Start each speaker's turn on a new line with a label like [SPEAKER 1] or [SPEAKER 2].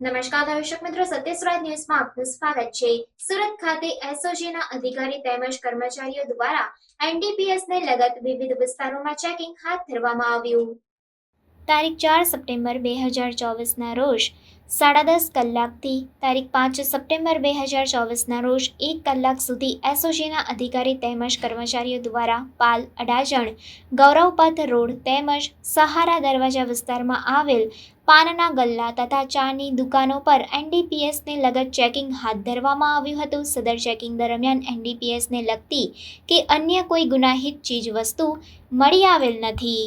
[SPEAKER 1] નમસ્કાર, દર્શક મિત્રો. સત્યસ્વરાજ ન્યૂઝમાં આપનું સ્વાગત છે. સુરત ખાતે એસઓજીના અધિકારી તેમજ કર્મચારીઓ દ્વારા એનડીપીએસ ને લગત વિવિધ વિસ્તારોમાં ચેકિંગ હાથ ધરવામાં આવ્યું. તારીખ ચાર સપ્ટેમ્બર બે હજાર ચોવીસના રોજ સાડા દસ કલાકથી તારીખ પાંચ સપ્ટેમ્બર બે હજાર ચોવીસના રોજ એક કલાક સુધી એસઓજીના અધિકારી તેમજ કર્મચારીઓ દ્વારા પાલ અડાજણ, ગૌરવપથ રોડ તેમજ સહારા દરવાજા વિસ્તારમાં આવેલ પાનના ગલ્લા તથા ચાની દુકાનો પર એનડીપીએસને લગત ચેકિંગ હાથ ધરવામાં આવ્યું હતું. સદર ચેકિંગ દરમિયાન એનડીપીએસને લગતી કે અન્ય કોઈ ગુનાહિત ચીજ વસ્તુ મળી આવેલ નથી.